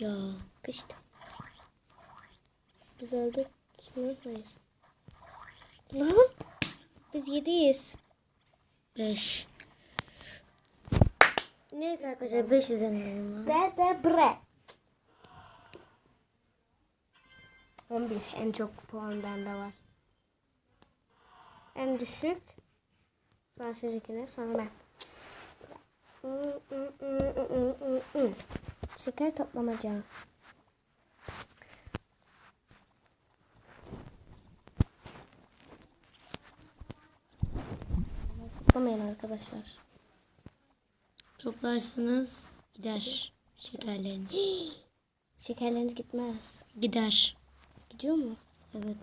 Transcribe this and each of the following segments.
Ya. Kıştı. Biz öldük mü? Hayır. Lan. Biz yediyiz. 5. Neyse arkadaşlar 5 izlenelim lan. De de bre. 11 en çok puan bende var. En düşük sonra sizinkine sonra ben. Şeker toplamaca. Toplamayın arkadaşlar. Toplarsınız gider şekerleriniz. Şekerleriniz gitmez. gider. Gidiyor mu? Evet.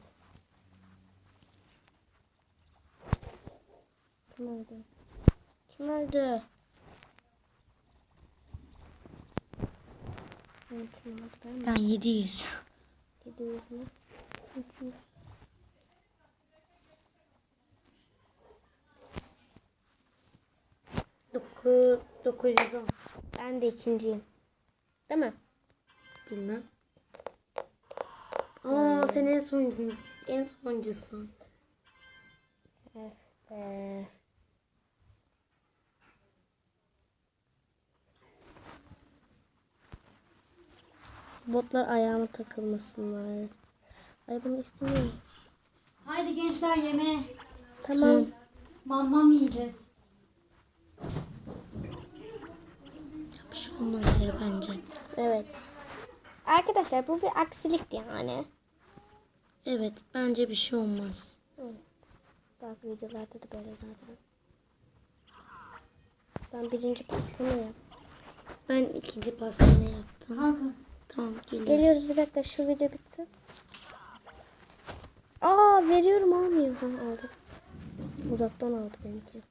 Kim öldü? Kim öldü? Ben kim öldü ben mi? Ben 700. Gidiyor mu? 300. Dokuz, 910. Ben de ikinciyim. Değil mi? Bilmem. Aa sen en sonuncusun. En sonuncusun. Ee, botlar ayağıma takılmasınlar. Ay bunu istemiyorum. Haydi gençler yemeğe. Tamam. Mam mam yiyeceğiz. Bir şey olmaz ya bence. Evet. Arkadaşlar bu bir aksilikti yani. Evet bence bir şey olmaz. Evet. Bazı videolarda da böyle zaten. Ben birinci pastamı Ben ikinci pastanı yaptım. Hakan. Tamam geliyoruz. Geliyoruz bir dakika şu video bitsin. Aa veriyorum almıyor. Ha aldı. Uzaktan aldı benimki.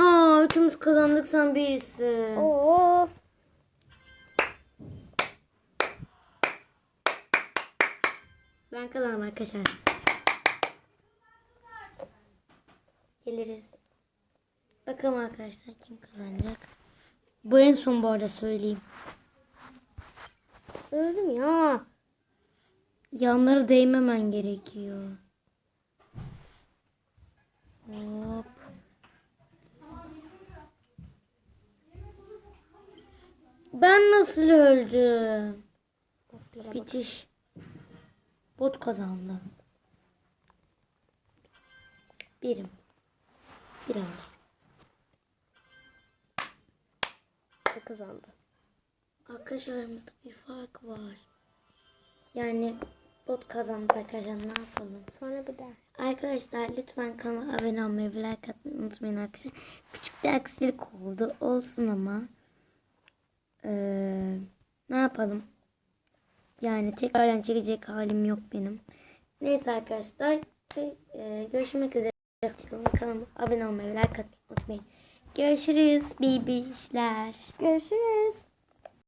Aa üçümüz kazandık sen birisi. Of. Ben kazandım arkadaşlar. Geliriz. Bakalım arkadaşlar kim kazanacak. Bu en son bu arada söyleyeyim. Öldüm ya. Yanları değmemen gerekiyor. Hop. Ben nasıl öldüm? Botlara bak. Bitiş. Bot kazandı. Birim. Bir. O kazandı. Arkadaşlar aramızda bir fark var. Yani bot kazandı arkadaşlar ne yapalım? Sonra bir daha. Arkadaşlar lütfen kanala abone olmayı ve like atmayı unutmayın arkadaşlar. Küçük bir aksilik oldu. Olsun ama. Ee, ne yapalım? Yani tekrardan çekecek halim yok benim. Neyse arkadaşlar. e, görüşmek üzere. Kanalıma abone olmayı ve like atmayı unutmayın. Görüşürüz. BB işler. Görüşürüz.